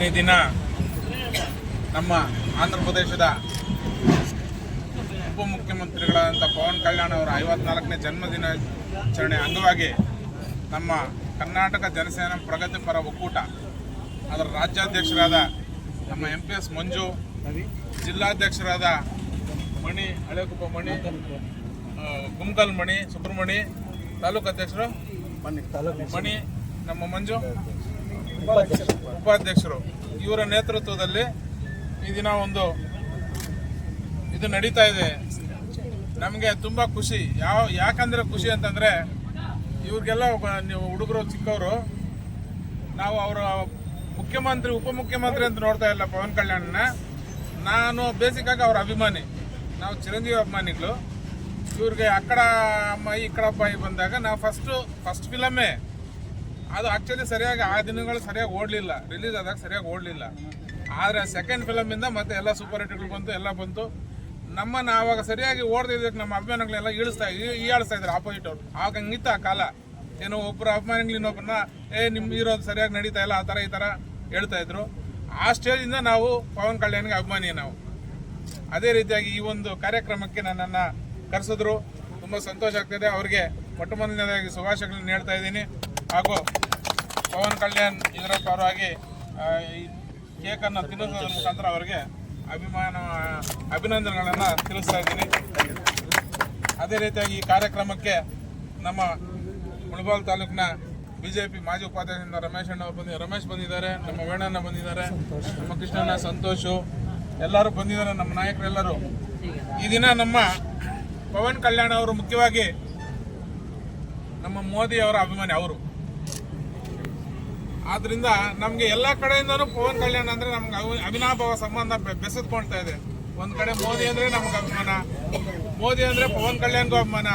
ಈ ದಿನ ನಮ್ಮ ಆಂಧ್ರ ಪ್ರದೇಶದ ಉಪಮುಖ್ಯಮಂತ್ರಿಗಳಾದಂಥ ಪವನ್ ಕಲ್ಯಾಣ್ ಅವರ ಐವತ್ನಾಲ್ಕನೇ ಜನ್ಮದಿನಾಚರಣೆ ಅಂಗವಾಗಿ ನಮ್ಮ ಕರ್ನಾಟಕ ಜನಸೇನಾ ಪ್ರಗತಿಪರ ಒಕ್ಕೂಟ ಅದರ ರಾಜ್ಯಾಧ್ಯಕ್ಷರಾದ ನಮ್ಮ ಎಂ ಪಿ ಎಸ್ ಮಂಜು ಜಿಲ್ಲಾಧ್ಯಕ್ಷರಾದ ಮಣಿ ಹಳೆಕುಪ್ಪ ಮಣಿ ಕುಮಕಲ್ ಗುಮ್ಕಲ್ ಮಣಿ ಸುಬ್ರಹ್ಮಣಿ ತಾಲೂಕು ಅಧ್ಯಕ್ಷರು ಮಣಿ ನಮ್ಮ ಮಂಜು. ಉಪಾಧ್ಯಕ್ಷರು. ಇವರ ನೇತೃತ್ವದಲ್ಲಿ ಈ ದಿನ ಒಂದು ಇದು ನಡೀತಾ ಇದೆ. ನಮಗೆ ತುಂಬ ಖುಷಿ. ಯಾವ, ಯಾಕಂದರೆ ಖುಷಿ ಅಂತಂದರೆ ಇವ್ರಿಗೆಲ್ಲ ನೀವು ಹುಡುಗರು, ಚಿಕ್ಕವರು, ನಾವು ಅವರ ಮುಖ್ಯಮಂತ್ರಿ, ಉಪಮುಖ್ಯಮಂತ್ರಿ ಅಂತ ನೋಡ್ತಾ ಇಲ್ಲ ಪವನ್ ಕಲ್ಯಾಣ್ನ. ನಾನು ಬೇಸಿಕ್ ಆಗಿ ಅವ್ರ ಅಭಿಮಾನಿ. ನಾವು ಚಿರಂಜೀವಿ ಅಭಿಮಾನಿಗಳು. ಇವ್ರಿಗೆ ಅಕ್ಕಡ ಅಮ್ಮ ಈ ಕಡಪ್ಪಾಯಿ ಬಂದಾಗ ನಾವು ಫಸ್ಟು ಫಸ್ಟ್ ಫಿಲಮೇ ಅದು ಆಕ್ಚುಲಿ ಸರಿಯಾಗಿ ಆ ದಿನಗಳು ಸರಿಯಾಗಿ ಓಡಲಿಲ್ಲ. ರಿಲೀಸ್ ಆದಾಗ ಸರಿಯಾಗಿ ಓಡಲಿಲ್ಲ. ಆದರೆ ಸೆಕೆಂಡ್ ಫಿಲಮಿಂದ ಮತ್ತೆ ಎಲ್ಲ ಸೂಪರ್ ಹಿಟ್ಗಳು ಬಂತು, ಎಲ್ಲ ಬಂತು. ನಮ್ಮನ್ನು ಆವಾಗ ಸರಿಯಾಗಿ ಓಡ್ದಿದ್ದಕ್ಕೆ ನಮ್ಮ ಅಭಿಮಾನಿಗಳೆಲ್ಲ ಇಳಿಸ್ತಾ ಈ- ಈಯಾಳಿಸ್ತಾ ಇದ್ರು ಆಪೋಸಿಟ್ ಅವ್ರು. ಆವಾಗ ಹಂಗಿತ್ತು ಆ ಕಾಲ. ಏನೋ ಒಬ್ಬರು ಅಭಿಮಾನಿಗಳು ಇನ್ನೊಬ್ಬರನ್ನ ಏ ನಿಮ್ಮ ಇರೋದು ಸರಿಯಾಗಿ ನಡೀತಾ ಇಲ್ಲ, ಆ ಥರ ಈ ಥರ ಹೇಳ್ತಾ ಇದ್ರು. ಆ ಸ್ಟೇಜಿಂದ ನಾವು ಪವನ್ ಕಲ್ಯಾಣ್ಗೆ ಅಭಿಮಾನಿ ನಾವು. ಅದೇ ರೀತಿಯಾಗಿ ಈ ಒಂದು ಕಾರ್ಯಕ್ರಮಕ್ಕೆ ನನ್ನನ್ನು ಕರೆಸಿದ್ರು. ತುಂಬ ಸಂತೋಷ ಆಗ್ತಿದೆ. ಅವ್ರಿಗೆ ಮೊಟ್ಟ ಮೊದಲನೇದಾಗಿ ಶುಭಾಶಯಗಳನ್ನು ಹೇಳ್ತಾ ಇದ್ದೀನಿ. ಹಾಗೂ ಪವನ್ ಕಲ್ಯಾಣ್ ಇದರ ಪರವಾಗಿ ಕೇಕನ್ನು ತಿನ್ನಿಸೋದ್ರ ಮುಖಾಂತರ ಅವರಿಗೆ ಅಭಿಮಾನ, ಅಭಿನಂದನೆಗಳನ್ನು ತಿಳಿಸ್ತಾ ಇದ್ದೀನಿ. ಅದೇ ರೀತಿಯಾಗಿ ಈ ಕಾರ್ಯಕ್ರಮಕ್ಕೆ ನಮ್ಮ ಮುಳಬಾಲ್ ತಾಲೂಕಿನ ಬಿಜೆಪಿ ಮಾಜಿ ಉಪಾಧ್ಯಕ್ಷರಿಂದ ರಮೇಶ್ ಅಣ್ಣ ಬಂದಿದ್ದಾರೆ. ರಮೇಶ್ ಬಂದಿದ್ದಾರೆ, ನಮ್ಮ ವೇಣಣ್ಣ ಬಂದಿದ್ದಾರೆ, ನಮ್ಮ ಕೃಷ್ಣಣ್ಣ, ಸಂತೋಷು, ಎಲ್ಲರೂ ಬಂದಿದ್ದಾರೆ, ನಮ್ಮ ನಾಯಕರೆಲ್ಲರೂ. ಈ ದಿನ ನಮ್ಮ ಪವನ್ ಕಲ್ಯಾಣ್ ಅವರು ಮುಖ್ಯವಾಗಿ ನಮ್ಮ ಮೋದಿ ಅವರ ಅಭಿಮಾನಿ ಅವರು. ಆದ್ರಿಂದ ನಮ್ಗೆ ಎಲ್ಲ ಕಡೆಯಿಂದನೂ ಪವನ್ ಕಲ್ಯಾಣ್ ಅಂದ್ರೆ ನಮ್ಗೆ ಅವಿ- ಅವಿನಾಭಾವ ಸಂಬಂಧ ಬೆಸೆದ್ಕೊಳ್ತಾ ಇದೆ. ಒಂದ್ ಕಡೆ ಮೋದಿ ಅಂದ್ರೆ ನಮ್ಗೆ ಅಭಿಮಾನ. ಮೋದಿ ಅಂದ್ರೆ ಪವನ್ ಕಲ್ಯಾಣ್ಗೂ ಅಭಿಮಾನ.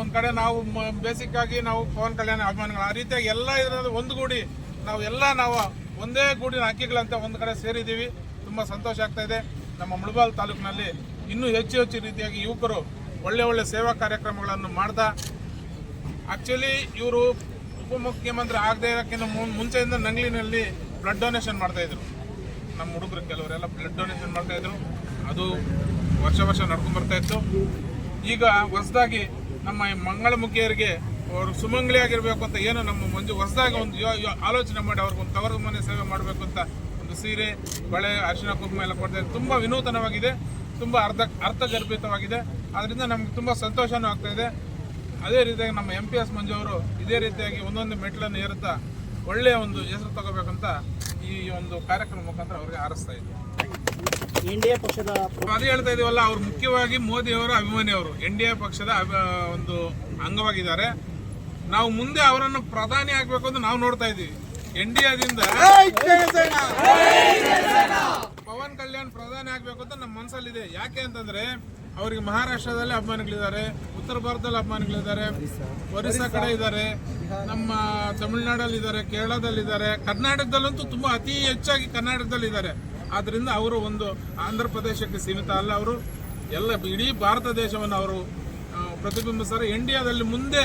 ಒಂದ್ ಕಡೆ ನಾವು ಬೇಸಿಕ್ ಆಗಿ ನಾವು ಪವನ್ ಕಲ್ಯಾಣ್ ಅಭಿಮಾನಿಗಳು. ಆ ರೀತಿಯಾಗಿ ಎಲ್ಲ ಇದರಲ್ಲಿ ಒಂದುಗೂಡಿ ನಾವು ಎಲ್ಲ ನಾವು ಒಂದೇ ಗೂಡಿನ ಹಕ್ಕಿಗಳಂತೆ ಒಂದ್ ಕಡೆ ಸೇರಿದ್ದೀವಿ. ತುಂಬಾ ಸಂತೋಷ ಆಗ್ತಾ ಇದೆ. ನಮ್ಮ ಮುಳಬಾಲ್ ತಾಲೂಕಿನಲ್ಲಿ ಇನ್ನೂ ಹೆಚ್ಚು ಹೆಚ್ಚು ರೀತಿಯಾಗಿ ಯುವಕರು ಒಳ್ಳೆ ಒಳ್ಳೆ ಸೇವಾ ಕಾರ್ಯಕ್ರಮಗಳನ್ನು ಮಾಡ್ತಾ ಆಕ್ಚುಲಿ ಇವರು ಉಪಮುಖ್ಯಮಂತ್ರಿ ಆಗದೆ ಇರೋಕ್ಕಿಂತ ಮುಂಚೆಯಿಂದ ನಂಗ್ಲಿನಲ್ಲಿ ಬ್ಲಡ್ ಡೊನೇಷನ್ ಮಾಡ್ತಾ ಇದ್ರು. ನಮ್ಮ ಹುಡುಗರು ಕೆಲವರೆಲ್ಲ ಬ್ಲಡ್ ಡೊನೇಷನ್ ಮಾಡ್ತಾ ಇದ್ರು. ಅದು ವರ್ಷ ವರ್ಷ ನಡ್ಕೊಂಡು ಬರ್ತಾ ಇತ್ತು. ಈಗ ಹೊಸದಾಗಿ ನಮ್ಮ ಮಂಗಳಮುಖಿಯರಿಗೆ ಅವರು ಸುಮಂಗಲಿಯಾಗಿರ್ಬೇಕು ಅಂತ ಏನು ನಮ್ಮ ಮಂಜು ಹೊಸದಾಗಿ ಒಂದು ಆಲೋಚನೆ ಮಾಡಿ ಅವ್ರಿಗೆ ಒಂದು ತವರು ಮನೆ ಸೇವೆ ಮಾಡಬೇಕು ಅಂತ ಒಂದು ಸೀರೆ, ಬಳೆ, ಅರಿಶಿನ ಕುಂಕುಮ ಎಲ್ಲ ಕೊಡ್ತಾ ಇದ್ದಾರೆ ತುಂಬ ವಿನೂತನವಾಗಿದೆ. ತುಂಬ ಅರ್ಧ, ಅರ್ಥಗರ್ಭಿತವಾಗಿದೆ. ಅದರಿಂದ ನಮ್ಗೆ ತುಂಬ ಸಂತೋಷನೂ ಆಗ್ತಾ ಇದೆ. ಅದೇ ರೀತಿಯಾಗಿ ನಮ್ಮ ಎಂ ಪಿ ಎಸ್ ಮಂಜು ಅವರು ಇದೇ ರೀತಿಯಾಗಿ ಒಂದೊಂದು ಮೆಟ್ಲನ್ನು ಏರುತ್ತಾ ಒಳ್ಳೆಯ ಒಂದು ಹೆಸರು ತಗೋಬೇಕಂತ ಈ ಒಂದು ಕಾರ್ಯಕ್ರಮ ಮುಖಾಂತರ ಅವರಿಗೆ ಹಾರಿಸ್ತಾ ಇದ್ದೀವಿ ಎನ್ಡಿಎ ಪಕ್ಷದ ಅದೇ ಹೇಳ್ತಾ ಇದೀವಲ್ಲ ಅವ್ರು ಮುಖ್ಯವಾಗಿ ಮೋದಿ ಅವರ ಅಭಿಮಾನಿ ಅವರು ಎನ್ ಡಿ ಎ ಪಕ್ಷದ ಒಂದು ಅಂಗವಾಗಿದ್ದಾರೆ. ನಾವು ಮುಂದೆ ಅವರನ್ನು ಪ್ರಧಾನಿ ಆಗ್ಬೇಕು ಅಂತ ನಾವು ನೋಡ್ತಾ ಇದ್ದೀವಿ. ಎನ್ ಡಿ ಎದಿಂದ ಪವನ್ ಕಲ್ಯಾಣ್ ಪ್ರಧಾನಿ ಆಗ್ಬೇಕು ಅಂತ ನಮ್ಮ ಮನಸ್ಸಲ್ಲಿದೆ ಯಾಕೆ ಅಂತಂದ್ರೆ ಅವರಿಗೆ ಮಹಾರಾಷ್ಟ್ರದಲ್ಲಿ ಅಭಿಮಾನಿಗಳಿದ್ದಾರೆ ಉತ್ತರ ಭಾರತದಲ್ಲಿ ಅಭಿಮಾನಿಗಳಿದ್ದಾರೆ ಒರಿಸ್ಸಾ ಕಡೆ ಇದ್ದಾರೆ ನಮ್ಮ ತಮಿಳುನಾಡಲ್ಲಿ ಇದ್ದಾರೆ ಕೇರಳದಲ್ಲಿದ್ದಾರೆ ಕರ್ನಾಟಕದಲ್ಲಂತೂ ತುಂಬಾ ಅತಿ ಹೆಚ್ಚಾಗಿ ಕರ್ನಾಟಕದಲ್ಲಿದ್ದಾರೆ ಆದ್ರಿಂದ ಅವರು ಒಂದು ಆಂಧ್ರ ಪ್ರದೇಶಕ್ಕೆ ಸೀಮಿತ ಅಲ್ಲ ಅವರು. ಎಲ್ಲ ಇಡೀ ಭಾರತ ದೇಶವನ್ನು ಅವರು ಪ್ರತಿಬಿಂಬಿಸ್ತಾರೆ. ಇಂಡಿಯಾದಲ್ಲಿ ಮುಂದೆ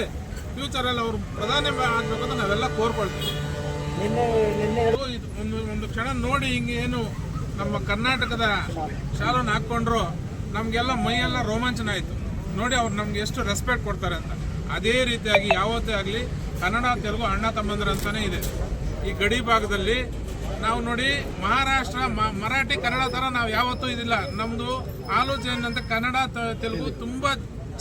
ಫ್ಯೂಚರಲ್ಲಿ ಅವರು ಪ್ರಧಾನಿ ಆಗಬೇಕು ಅಂತ ನಾವೆಲ್ಲ ಕೋರ್ಕೊಳ್ತೀವಿ. ಒಂದು ಒಂದು ಕ್ಷಣ ನೋಡಿ ಹಿಂಗೇನು ಏನು ನಮ್ಮ ಕರ್ನಾಟಕದ ಶಾಲನ್ನು ಹಾಕ್ಕೊಂಡ್ರು. ನಮಗೆಲ್ಲ ಮೈಯೆಲ್ಲ ರೋಮಾಂಚನ ಆಯಿತು. ನೋಡಿ ಅವ್ರು ನಮ್ಗೆ ಎಷ್ಟು ರೆಸ್ಪೆಕ್ಟ್ ಕೊಡ್ತಾರೆ ಅಂತ. ಅದೇ ರೀತಿಯಾಗಿ ಯಾವತ್ತೇ ಆಗಲಿ ಕನ್ನಡ, ತೆಲುಗು ಅಣ್ಣ ತಮ್ಮಂದ್ರ ಅಂತಾನೆ ಇದೆ. ಈ ಗಡಿ ಭಾಗದಲ್ಲಿ ನಾವು ನೋಡಿ ಮಹಾರಾಷ್ಟ್ರ ಮರಾಠಿ, ಕನ್ನಡ ಥರ ನಾವು ಯಾವತ್ತೂ ಇದಿಲ್ಲ. ನಮ್ಮದು ಆಲೋಚನೆ ಏನಂತ ಕನ್ನಡ ತೆಲುಗು ತುಂಬ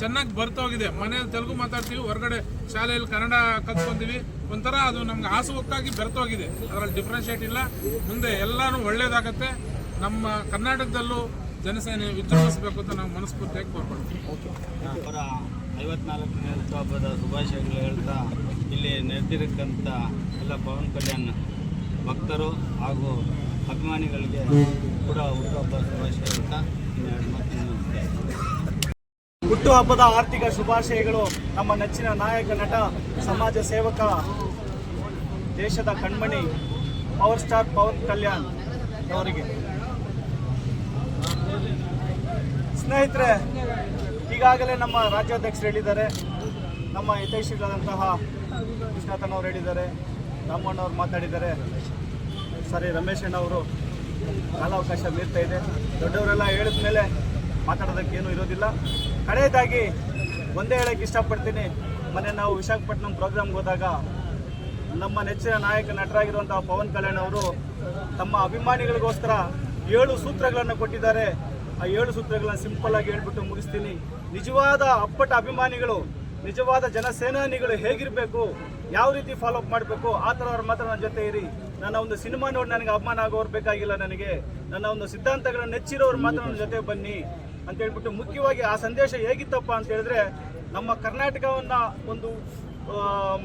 ಚೆನ್ನಾಗಿ ಬರ್ತೋಗಿದೆ ಮನೇಲಿ ತೆಲುಗು ಮಾತಾಡ್ತೀವಿ, ಹೊರಗಡೆ ಶಾಲೆಯಲ್ಲಿ ಕನ್ನಡ ಕಲ್ತ್ಕೊಂತೀವಿ. ಒಂಥರ ಅದು ನಮ್ಗೆ ಹಾಸುವಕ್ಕಾಗಿ ಬೆರ್ತೋಗಿದೆ ಅದರಲ್ಲಿ ಡಿಫ್ರೆನ್ಶಿಯೇಟ್ ಇಲ್ಲ. ಮುಂದೆ ಎಲ್ಲರೂ ಒಳ್ಳೇದಾಗತ್ತೆ. ನಮ್ಮ ಕರ್ನಾಟಕದಲ್ಲೂ ಜನಸೇನೆ ವಿಜೃಂಭಿಸಬೇಕು ಅಂತ ನಾವು ಮನಸ್ಫೂರ್ತಿಯಾಗಿ ಕೋರ್ಕೊಳ್ತೀವಿ. ಅವರ ಐವತ್ನಾಲ್ಕನೇ ಹಬ್ಬದ ಶುಭಾಶಯಗಳು ಹೇಳ್ತಾ, ಇಲ್ಲಿ ನೆರೆದಿರಕ್ಕಂಥ ಎಲ್ಲ ಪವನ್ ಕಲ್ಯಾಣ್ ಭಕ್ತರು ಹಾಗೂ ಅಭಿಮಾನಿಗಳಿಗೆ ಕೂಡ ಹುಟ್ಟುಹಬ್ಬ ಶುಭಾಶಯ ಹೇಳ್ತಾ ಇನ್ನೆರಡು ಮಾತನ್ನು. ಹುಟ್ಟುಹಬ್ಬದ ಆರ್ಥಿಕ ಶುಭಾಶಯಗಳು ನಮ್ಮ ನೆಚ್ಚಿನ ನಾಯಕ, ನಟ, ಸಮಾಜ ಸೇವಕ, ದೇಶದ ಕಣ್ಮಣಿ, ಪವರ್ ಸ್ಟಾರ್ ಪವನ್ ಕಲ್ಯಾಣ್ ಅವರಿಗೆ. ಸ್ನೇಹಿತರೆ, ಈಗಾಗಲೇ ನಮ್ಮ ರಾಜ್ಯಾಧ್ಯಕ್ಷರು ಹೇಳಿದ್ದಾರೆ. ನಮ್ಮ ಹಿತೈಷಿಗಳಾದಂತಹ ಕೃಷ್ಣತನವ್ರು ಹೇಳಿದ್ದಾರೆ, ರಾಮಣ್ಣವ್ರು ಮಾತಾಡಿದ್ದಾರೆ. ಸರಿ, ರಮೇಶ್ ಅವರು ಕಾಲಾವಕಾಶ ಮೀರ್ತಾ ಇದೆ. ದೊಡ್ಡವರೆಲ್ಲ ಹೇಳಿದ ಮೇಲೆ ಮಾತಾಡೋದಕ್ಕೆ ಏನೂ ಇರೋದಿಲ್ಲ. ಕಡೆಯದಾಗಿ ಒಂದೇ ಹೇಳಕ್ಕೆ ಇಷ್ಟಪಡ್ತೀನಿ. ಮೊನ್ನೆ ನಾವು ವಿಶಾಖಪಟ್ಟಣಂ ಪ್ರೋಗ್ರಾಮ್ಗೆ ಹೋದಾಗ ನಮ್ಮ ನೆಚ್ಚಿನ ನಾಯಕ ನಟರಾಗಿರುವಂತಹ ಪವನ್ ಕಲ್ಯಾಣ್ ಅವರು ತಮ್ಮ ಅಭಿಮಾನಿಗಳಿಗೋಸ್ಕರ ಏಳು ಸೂತ್ರಗಳನ್ನು ಕೊಟ್ಟಿದ್ದಾರೆ. ಆ ಏಳು ಸೂತ್ರಗಳನ್ನು ಸಿಂಪಲ್ ಆಗಿ ಹೇಳ್ಬಿಟ್ಟು ಮುಗಿಸ್ತೀನಿ. ನಿಜವಾದ ಅಪ್ಪಟ ಅಭಿಮಾನಿಗಳು, ನಿಜವಾದ ಜನಸೇನಾನಿಗಳು ಹೇಗಿರಬೇಕು, ಯಾವ ರೀತಿ ಫಾಲೋ ಅಪ್ ಮಾಡಬೇಕು, ಆ ಥರ ಅವ್ರ ಮಾತ್ರ ನನ್ನ ಜೊತೆ ಇರಿ. ನನ್ನ ಒಂದು ಸಿನಿಮಾ ನೋಡಿ ನನಗೆ ಅಪಮಾನ ಆಗೋರು ಬೇಕಾಗಿಲ್ಲ ನನಗೆ. ನನ್ನ ಒಂದು ಸಿದ್ಧಾಂತಗಳನ್ನ ನೆಚ್ಚಿರೋರು ಮಾತ್ರ ನನ್ನ ಜೊತೆ ಬನ್ನಿ ಅಂತ ಹೇಳ್ಬಿಟ್ಟು ಮುಖ್ಯವಾಗಿ ಆ ಸಂದೇಶ ಹೇಗಿತ್ತಪ್ಪ ಅಂತ ಹೇಳಿದ್ರೆ, ನಮ್ಮ ಕರ್ನಾಟಕವನ್ನ ಒಂದು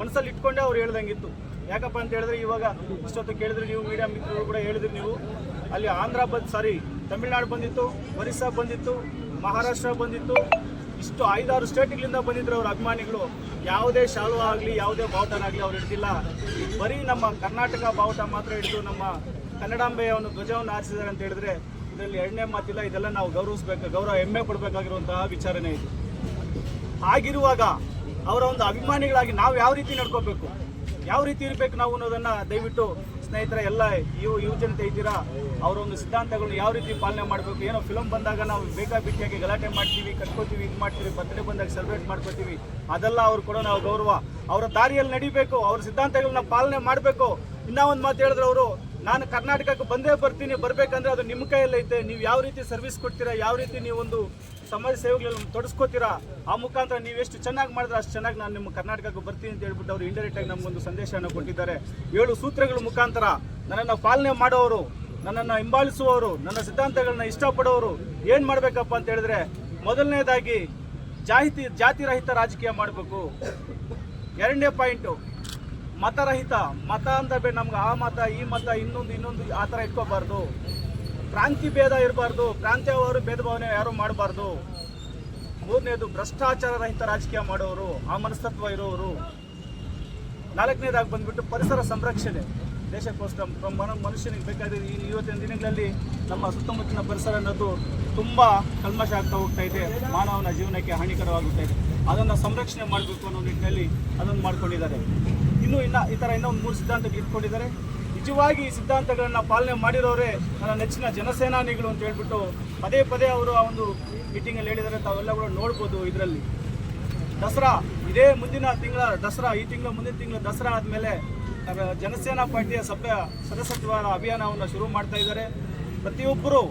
ಮನಸ್ಸಲ್ಲಿ ಇಟ್ಕೊಂಡೇ ಅವ್ರು ಹೇಳ್ದಂಗಿತ್ತು. ಯಾಕಪ್ಪ ಅಂತ ಹೇಳಿದ್ರೆ ಇವಾಗ ಇಷ್ಟೊತ್ತು ಕೇಳಿದ್ರೆ ನೀವು ಮೀಡಿಯಾ ಮಿತ್ರರು ಕೂಡ ಹೇಳಿದ್ರಿ ನೀವು. ಅಲ್ಲಿ ಆಂಧ್ರ ಬಂದ್ ಸಾರಿ ತಮಿಳ್ನಾಡು ಬಂದಿತ್ತು, ಒರಿಸ್ಸಾ ಬಂದಿತ್ತು, ಮಹಾರಾಷ್ಟ್ರ ಬಂದಿತ್ತು. ಇಷ್ಟು ಐದಾರು ಸ್ಟೇಟ್ಗಳಿಂದ ಬಂದಿದ್ರು ಅವ್ರ ಅಭಿಮಾನಿಗಳು. ಯಾವುದೇ ಶಾಲು ಆಗಲಿ, ಯಾವುದೇ ಬಾವುಟನಾಗಲಿ ಅವ್ರು ಹಿಡ್ದಿಲ್ಲ. ಬರೀ ನಮ್ಮ ಕರ್ನಾಟಕ ಬಾವುಟ ಮಾತ್ರ ಹಿಡಿದು ನಮ್ಮ ಕನ್ನಡಾಂಬೆಯ ಒಂದು ಧ್ವಜವನ್ನು ಆರಿಸಿದ್ದಾರೆ ಅಂತ ಹೇಳಿದ್ರೆ ಇದರಲ್ಲಿ ಎರಡನೇ ಮಾತಿಲ್ಲ, ಇದೆಲ್ಲ ನಾವು ಗೌರವಿಸಬೇಕು, ಗೌರವ ಹೆಮ್ಮೆ ಪಡಬೇಕಾಗಿರುವಂತಹ ವಿಚಾರನೆ ಇದು. ಆಗಿರುವಾಗ ಅವರ ಒಂದು ಅಭಿಮಾನಿಗಳಾಗಿ ನಾವು ಯಾವ ರೀತಿ ನಡ್ಕೋಬೇಕು? ಯಾವ ರೀತಿ ಇರಬೇಕು ನಾವು ಅನ್ನೋದನ್ನ ದಯವಿಟ್ಟು ಸ್ನೇಹಿತರ, ಎಲ್ಲ ಯುವ ಯುವಜನತೆ ಇದ್ದೀರಾ ಅವರ ಒಂದು ಸಿದ್ಧಾಂತಗಳನ್ನ ಯಾವ ರೀತಿ ಪಾಲನೆ ಮಾಡಬೇಕು, ಏನೋ ಫಿಲಮ್ ಬಂದಾಗ ನಾವು ಬೇಕಾಬಿಟ್ಟಿಯಾಗಿ ಗಲಾಟೆ ಮಾಡ್ತೀವಿ, ಕಟ್ಕೋತೀವಿ, ಇದು ಮಾಡ್ತೀವಿ ಬರ್ತ್ಡೇ ಬಂದಾಗ ಸೆಲೆಬ್ರೇಟ್ ಮಾಡ್ಕೋತೀವಿ, ಅದೆಲ್ಲ ಅವ್ರು ಕೂಡ ನಾವು ಗೌರವ. ಅವರ ದಾರಿಯಲ್ಲಿ ನಡಿಬೇಕು, ಅವ್ರ ಸಿದ್ಧಾಂತಗಳನ್ನ ಪಾಲನೆ ಮಾಡಬೇಕು. ಇನ್ನೂ ಒಂದು ಮಾತು ಹೇಳಿದ್ರೆ ಅವರು ನಾನು ಕರ್ನಾಟಕಕ್ಕೆ ಬಂದೇ ಬರ್ತೀನಿ, ಬರಬೇಕಂದ್ರೆ ಅದು ನಿಮ್ಮ ಕೈಯಲ್ಲೈತೆ ನೀವು ಯಾವ ರೀತಿ ಸರ್ವಿಸ್ ಕೊಡ್ತೀರಾ, ಯಾವ ರೀತಿ ನೀವು ಒಂದು ಸಮಾಜ ಸೇವೆಗಳಲ್ಲಿ ತೊಡಸ್ಕೋತೀರಾ, ಆ ಮುಖಾಂತರ ನೀವು ಎಷ್ಟು ಚೆನ್ನಾಗಿ ಮಾಡಿದ್ರೆ ಅಷ್ಟು ಚೆನ್ನಾಗಿ ನಾನು ನಿಮ್ಮ ಕರ್ನಾಟಕಕ್ಕೆ ಬರ್ತೀನಿ ಅಂತ ಹೇಳ್ಬಿಟ್ಟು ಅವರು ಇಂಡೈರೆಕ್ಟ್ ಆಗಿ ನಮಗೊಂದು ಸಂದೇಶವನ್ನು ಕೊಟ್ಟಿದ್ದಾರೆ. ಏಳು ಸೂತ್ರಗಳ ಮುಖಾಂತರ ನನ್ನನ್ನು ಪಾಲನೆ ಮಾಡೋರು, ನನ್ನನ್ನು ಹಿಂಬಾಲಿಸುವವರು, ನನ್ನ ಸಿದ್ಧಾಂತಗಳನ್ನ ಇಷ್ಟಪಡೋರು ಏನು ಮಾಡಬೇಕಪ್ಪ ಅಂತ ಹೇಳಿದ್ರೆ, ಮೊದಲನೇದಾಗಿ ಜಾತಿ ಜಾತಿರಹಿತ ರಾಜಕೀಯ ಮಾಡಬೇಕು. ಎರಡನೇ ಪಾಯಿಂಟು ಮತರಹಿತ, ಮತ ಅಂತ ಬೇಡ, ನಮ್ಗೆ ಆ ಮತ, ಈ ಮತ, ಇನ್ನೊಂದು ಇನ್ನೊಂದು, ಆ ಥರ ಇಟ್ಕೋಬಾರ್ದು. ಪ್ರಾಂತಿ ಭೇದ ಇರಬಾರ್ದು ಪ್ರಾಂತ್ಯವರು ಭೇದ ಭಾವನೆ ಯಾರು ಮಾಡಬಾರ್ದು. ಮೂರನೇದು, ಭ್ರಷ್ಟಾಚಾರ ರಹಿತ ರಾಜಕೀಯ ಮಾಡೋರು ಆ ಮನಸ್ತತ್ವ ಇರೋರು. ನಾಲ್ಕನೇದಾಗಿ ಬಂದ್ಬಿಟ್ಟು ಪರಿಸರ ಸಂರಕ್ಷಣೆ. ದೇಶಕ್ಕೋಸ್ಕರ ಮನುಷ್ಯನಿಗೆ ಬೇಕಾದ ಈ ಇವತ್ತಿನ ದಿನಗಳಲ್ಲಿ ನಮ್ಮ ಸುತ್ತಮುತ್ತಲಿನ ಪರಿಸರ ಅನ್ನೋದು ತುಂಬ ಕಲ್ಮಶ ಆಗ್ತಾ ಹೋಗ್ತಾ ಇದೆ. ಮಾನವನ ಜೀವನಕ್ಕೆ ಹಾನಿಕರವಾಗುತ್ತಾ ಇದೆ. ಅದನ್ನು ಸಂರಕ್ಷಣೆ ಮಾಡಬೇಕು ಅನ್ನೋ ನಿಟ್ಟಿನಲ್ಲಿ ಅದನ್ನು ಮಾಡ್ಕೊಂಡಿದ್ದಾರೆ. ಇನ್ನು ಇನ್ನ ಈ ಥರ ಇನ್ನೂ ಮೂರು ಸಿದ್ಧಾಂತಗಳು ಇಟ್ಕೊಂಡಿದ್ದಾರೆ. ನಿಜವಾಗಿ ಈ ಸಿದ್ಧಾಂತಗಳನ್ನು ಪಾಲನೆ ಮಾಡಿರೋರೇ ನನ್ನ ನೆಚ್ಚಿನ ಜನಸೇನಾನಿಗಳು ಅಂತ ಹೇಳ್ಬಿಟ್ಟು ಪದೇ ಪದೇ ಅವರು ಆ ಒಂದು ಮೀಟಿಂಗಲ್ಲಿ ಹೇಳಿದ್ದಾರೆ ತಾವೆಲ್ಲ ಕೂಡ ನೋಡ್ಬೋದು ಇದರಲ್ಲಿ. ದಸರಾ, ಇದೇ ಮುಂದಿನ ತಿಂಗಳ ದಸರಾ, ಈ ತಿಂಗಳ ಮುಂದಿನ ತಿಂಗಳ ದಸರಾ ಆದಮೇಲೆ ಜನಸೇನಾ ಪಾರ್ಟಿಯ ಸಭೆ ಸದಸ್ಯತ್ವ ಅಭಿಯಾನವನ್ನು ಶುರು ಮಾಡ್ತಾ ಇದ್ದಾರೆ. ಪ್ರತಿಯೊಬ್ಬರು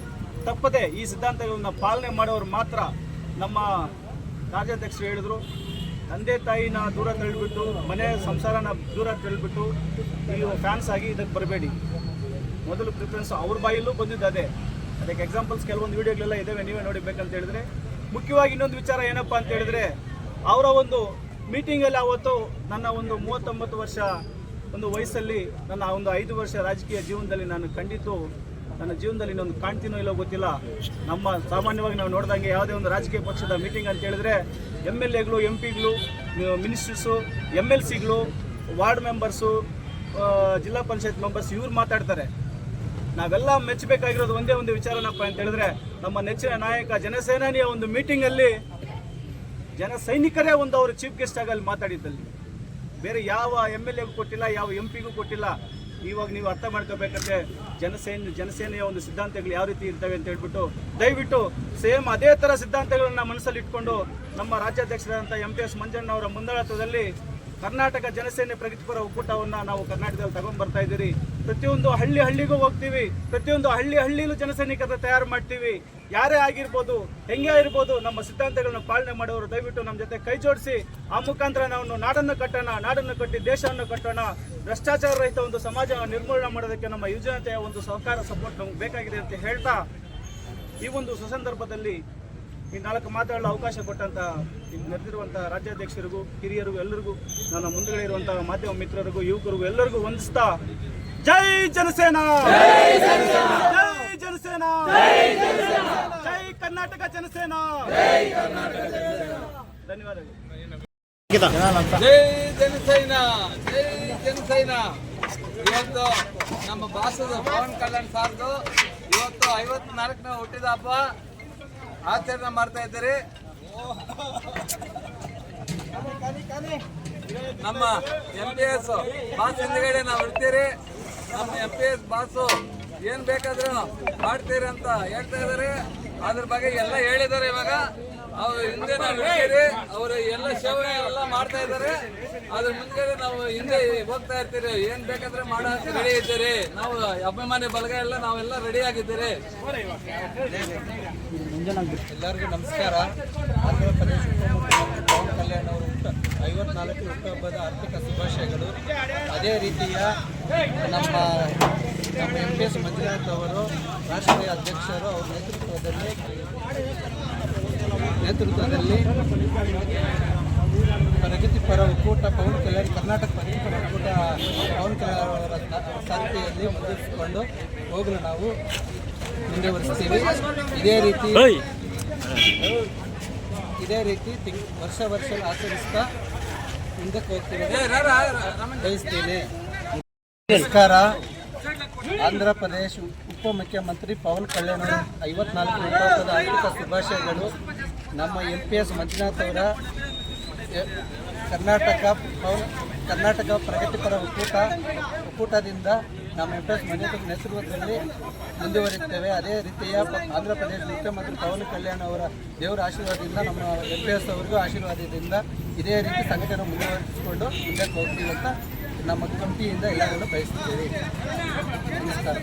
ತಪ್ಪದೆ ಈ ಸಿದ್ಧಾಂತಗಳನ್ನ ಪಾಲನೆ ಮಾಡೋರು ಮಾತ್ರ ನಮ್ಮ ರಾಜ್ಯಾಧ್ಯಕ್ಷರು ಹೇಳಿದ್ರು. ತಂದೆ ತಾಯಿನ ದೂರ ತಳ್ಳಿಬಿಟ್ಟು, ಮನೆ ಸಂಸಾರನ ದೂರ ತಳ್ಳಿಬಿಟ್ಟು ನೀವು ಫ್ಯಾನ್ಸ್ ಆಗಿ ಇದಕ್ಕೆ ಬರಬೇಡಿ. ಮೊದಲು ಪ್ರಿಫರೆನ್ಸ್ ಅವ್ರ ಬಾಯಲ್ಲೂ ಬಂದಿದ್ದು ಅದೇ. ಅದಕ್ಕೆ ಎಕ್ಸಾಂಪಲ್ಸ್ ಕೆಲವೊಂದು ವಿಡಿಯೋಗಳೆಲ್ಲ ಇದ್ದಾವೆ ನೀವೇ ನೋಡಿಬೇಕಂತ ಹೇಳಿದ್ರೆ. ಮುಖ್ಯವಾಗಿ ಇನ್ನೊಂದು ವಿಚಾರ ಏನಪ್ಪಾ ಅಂತ ಹೇಳಿದ್ರೆ, ಅವರ ಒಂದು ಮೀಟಿಂಗಲ್ಲಿ ಅವತ್ತು ನನ್ನ ಒಂದು ಮೂವತ್ತೊಂಬತ್ತು ವರ್ಷ ಒಂದು ವಯಸ್ಸಲ್ಲಿ, ನನ್ನ ಒಂದು ಐದು ವರ್ಷ ರಾಜಕೀಯ ಜೀವನದಲ್ಲಿ ನಾನು ಖಂಡಿತು ನನ್ನ ಜೀವನದಲ್ಲಿ ಇನ್ನೊಂದು ಕಾಣ್ತೀನೋ ಇಲ್ಲೋ ಗೊತ್ತಿಲ್ಲ. ನಮ್ಮ ಸಾಮಾನ್ಯವಾಗಿ ನಾವು ನೋಡಿದಂಗೆ ಯಾವುದೇ ಒಂದು ರಾಜಕೀಯ ಪಕ್ಷದ ಮೀಟಿಂಗ್ ಅಂತ ಹೇಳಿದ್ರೆ ಎಂ ಎಲ್ ಎಗಳು ಎಂ ಪಿಗಳು ಮಿನಿಸ್ಟರ್ಸು ಎಂ ಎಲ್ ಸಿಗಳು ವಾರ್ಡ್ ಮೆಂಬರ್ಸು ಜಿಲ್ಲಾ ಪಂಚಾಯತ್ ಮೆಂಬರ್ಸ್ ಇವ್ರು ಮಾತಾಡ್ತಾರೆ. ನಾವೆಲ್ಲ ಮೆಚ್ಚಬೇಕಾಗಿರೋದು ಒಂದೇ ಒಂದು ವಿಚಾರನಪ್ಪ ಅಂತ ಹೇಳಿದ್ರೆ ನಮ್ಮ ನೆಚ್ಚಿನ ನಾಯಕ ಜನಸೇನಾನಿಯ ಒಂದು ಮೀಟಿಂಗ್ ಅಲ್ಲಿ ಜನ ಸೈನಿಕರೇ ಒಂದು ಅವರು ಚೀಫ್ ಗೆಸ್ಟ್ ಆಗಿ ಅಲ್ಲಿ ಮಾತಾಡಿದ್ದಲ್ಲಿ. ಬೇರೆ ಯಾವ ಎಂ ಎಲ್ ಎಗೂ ಕೊಟ್ಟಿಲ್ಲ, ಯಾವ ಎಂ ಪಿಗೂ ಕೊಟ್ಟಿಲ್ಲ. ಇವಾಗ ನೀವು ಅರ್ಥ ಮಾಡ್ಕೋಬೇಕಂದ್ರೆ ಜನಸೇನೆ ಜನಸೇನೆಯ ಒಂದು ಸಿದ್ಧಾಂತಗಳು ಯಾವ ರೀತಿ ಇರ್ತವೆ ಅಂತ ಹೇಳ್ಬಿಟ್ಟು ದಯವಿಟ್ಟು ಸೇಮ್ ಅದೇ ಥರ ಸಿದ್ಧಾಂತಗಳನ್ನ ಮನಸ್ಸಲ್ಲಿ ಇಟ್ಕೊಂಡು ನಮ್ಮ ರಾಜ್ಯಾಧ್ಯಕ್ಷರಾದಂಥ ಎಂ ಪಿ ಎಸ್ ಮಂಜಣ್ಣ ಅವರ ಮುಂದಾಳತ್ವದಲ್ಲಿ ಕರ್ನಾಟಕ ಜನಸೇನೆ ಪ್ರಗತಿಪರ ಒಕ್ಕೂಟವನ್ನು ನಾವು ಕರ್ನಾಟಕದಲ್ಲಿ ತಗೊಂಡ್ ಬರ್ತಾ ಇದ್ದೀರಿ. ಪ್ರತಿಯೊಂದು ಹಳ್ಳಿ ಹಳ್ಳಿಗೂ ಹೋಗ್ತೀವಿ. ಪ್ರತಿಯೊಂದು ಹಳ್ಳಿ ಹಳ್ಳಿಲೂ ಜನಸೈನಿಕರನ್ನ ತಯಾರು ಮಾಡ್ತೀವಿ. ಯಾರೇ ಆಗಿರ್ಬೋದು, ಹೆಂಗೆ ಇರ್ಬೋದು ನಮ್ಮ ಸಿದ್ಧಾಂತಗಳನ್ನು ಪಾಲನೆ ಮಾಡೋರು ದಯವಿಟ್ಟು ನಮ್ಮ ಜೊತೆ ಕೈ ಜೋಡಿಸಿ. ಆ ಮುಖಾಂತರ ನಾವು ನಾಡನ್ನು ಕಟ್ಟೋಣ, ನಾಡನ್ನು ಕಟ್ಟಿ ದೇಶವನ್ನು ಕಟ್ಟೋಣ. ಭ್ರಷ್ಟಾಚಾರ ರಹಿತ ಒಂದು ಸಮಾಜ ನಿರ್ಮೂಲನೆ ಮಾಡೋದಕ್ಕೆ ನಮ್ಮ ಯುವಜನತೆಯ ಒಂದು ಸಹಕಾರ ಸಪೋರ್ಟ್ ನಮ್ಗೆ ಬೇಕಾಗಿದೆ ಅಂತ ಹೇಳ್ತಾ ಈ ಒಂದು ಸುಸಂದರ್ಭದಲ್ಲಿ ಈ ನಾಲ್ಕು ಮಾತಾಡಲು ಅವಕಾಶ ಕೊಟ್ಟಂತ ನಡೆದಿರುವಂತಹ ನೆರೆದಿರುವಂಥ ರಾಜ್ಯಾಧ್ಯಕ್ಷರಿಗೂ ಹಿರಿಯರಿಗೂ ಎಲ್ಲರಿಗೂ ನನ್ನ ಮುಂದುಗಡೆ ಇರುವಂತಹ ಮಾಧ್ಯಮ ಮಿತ್ರರಿಗೂ ಯುವಕರಿಗೂ ಎಲ್ಲರಿಗೂ ವಂದಿಸ್ತಾ ಜೈ ಜನಸೇನಾ! ಜೈ ಜನಸೇನಾ! ಜೈ ಕರ್ನಾಟಕ ಜನಸೇನಾ! ಧನ್ಯವಾದಗಳು. ಜೈ ಜನಸೇನಾ! ಜೈ ಜನಸೇನಾ! ಇವತ್ತು ನಮ್ಮ ಭಾಷದ ಪವನ್ ಕಲ್ಯಾಣ್ ಸಾರ್ದು ಇವತ್ತು ಐವತ್ನಾಲ್ಕನೇ ಹುಟ್ಟಿದ ಹಬ್ಬ ಆಚರಣೆ ಮಾಡ್ತಾ ಇದ್ದಾರೆ. ನಮ್ಮ ಎಂ ಪಿ ಎಸ್ ಬಾಸ್ ಹಿಂದ್ಗಡೆ ನಾವು ಇರ್ತೀರಿ. ನಮ್ಮ ಎಂ ಪಿ ಎಸ್ ಬಾಸು ಏನ್ ಬೇಕಾದ್ರೂ ಮಾಡ್ತೀರಿ ಅಂತ ಹೇಳ್ತಾ ಇದಾರೆ ಅದ್ರ ಬಗ್ಗೆ ಎಲ್ಲ ಹೇಳಿದ್ದಾರೆ ಇವಾಗ. ಅವ್ರು ಹಿಂದೆ ನಾವು ಇರ್ತೀರಿ. ಅವರು ಎಲ್ಲ ಸೇವೆ ಎಲ್ಲ ಮಾಡ್ತಾ ಇದ್ದಾರೆ. ಅದ್ರ ಮುಂದೆ ನಾವು ಹಿಂದೆ ಹೋಗ್ತಾ ಇರ್ತೀರಿ. ಏನ್ ಬೇಕಾದ್ರೆ ಮಾಡೋ ರೆಡಿ ಇದ್ದೀರಿ. ನಾವು ಅಭಿಮಾನಿ ಬಲಗ ಎಲ್ಲ ನಾವೆಲ್ಲ ರೆಡಿ ಆಗಿದ್ದೀರಿ. ಎಲ್ಲರಿಗೂ ನಮಸ್ಕಾರ. ಆಂಧ್ರ ಪ್ರದೇಶ ಪವನ್ ಕಲ್ಯಾಣ್ ಅವರು ಐವತ್ನಾಲ್ಕು ಹುಟ್ಟುಹಬ್ಬದ ಆರ್ಥಿಕ ಶುಭಾಶಯಗಳು. ಅದೇ ರೀತಿಯ ನಮ್ಮ ನಮ್ಮ ಎಂ ಪಿ ಎಸ್ ಮಂಜುನಾಥ್ ಅವರು, ರಾಷ್ಟ್ರೀಯ ಅಧ್ಯಕ್ಷರು ಅವರ ನೇತೃತ್ವದಲ್ಲಿ ನೇತೃತ್ವದಲ್ಲಿ ಪ್ರಗತಿಪರ ಒಕ್ಕೂಟ, ಪವನ್ ಕಲ್ಯಾಣ್ ಕರ್ನಾಟಕ ಪ್ರಗತಿಪರ ಒಕ್ಕೂಟ ಪವನ್ ಕಲ್ಯಾಣ್ ಅವರ ಸಾರಥಿಯಲ್ಲಿ ಮುಂದುವರಿಸಿಕೊಂಡು ಹೋಗಲು ನಾವು. ಮುಂದುವರಿಸ್ತೀವಿ. ಇದೇ ರೀತಿ ಇದೇ ರೀತಿ ವರ್ಷ ವರ್ಷ ಆಚರಿಸ್ತಾ ಮುಂದಕ್ಕೆ ಹೋಗ್ತೀವಿ ಬಯಸ್ತೀನಿ. ನಮಸ್ಕಾರ. ಆಂಧ್ರ ಪ್ರದೇಶ ಉಪಮುಖ್ಯಮಂತ್ರಿ ಪವನ್ ಕಲ್ಯಾಣ್ ಅವರ ಐವತ್ನಾಲ್ಕು ಹುಟ್ಟುಹಬ್ಬದ ಆರ್ಥಿಕ ಶುಭಾಶಯಗಳು. ನಮ್ಮ ಎಂ ಪಿ ಎಸ್ ಮಂಜುನಾಥ್ ಅವರ ಕರ್ನಾಟಕ ಪವನ್ ಕರ್ನಾಟಕ ಪ್ರಗತಿಪರ ಒಕ್ಕೂಟ, ಒಕ್ಕೂಟದಿಂದ ನಮ್ಮ ಎಂ ಎಸ್ ಮಂಜುನಾಥ್ ನೇತೃತ್ವದಲ್ಲಿ ಮುಂದುವರಿಯುತ್ತೇವೆ. ಅದೇ ರೀತಿಯ ಆಂಧ್ರ ಪ್ರದೇಶ ಮುಖ್ಯಮಂತ್ರಿ ಪವನ್ ಕಲ್ಯಾಣ್ ಅವರ ದೇವರ ಆಶೀರ್ವಾದದಿಂದ ನಮ್ಮ ಎಂ ಪಿ ಎಸ್ ಅವರಿಗೂ ಆಶೀರ್ವಾದದಿಂದ ಇದೇ ರೀತಿ ಸಂಘಟನೆ ಮುಂದುವರಿಸಿಕೊಂಡು ಮುಂದಕ್ಕೆ ಹೋಗ್ತೀವಿ ಅಂತ ನಮ್ಮ ಕಮಿಟಿಯಿಂದ ಎಲ್ಲರನ್ನು ಬಯಸುತ್ತೇವೆ ನಮಸ್ಕಾರ.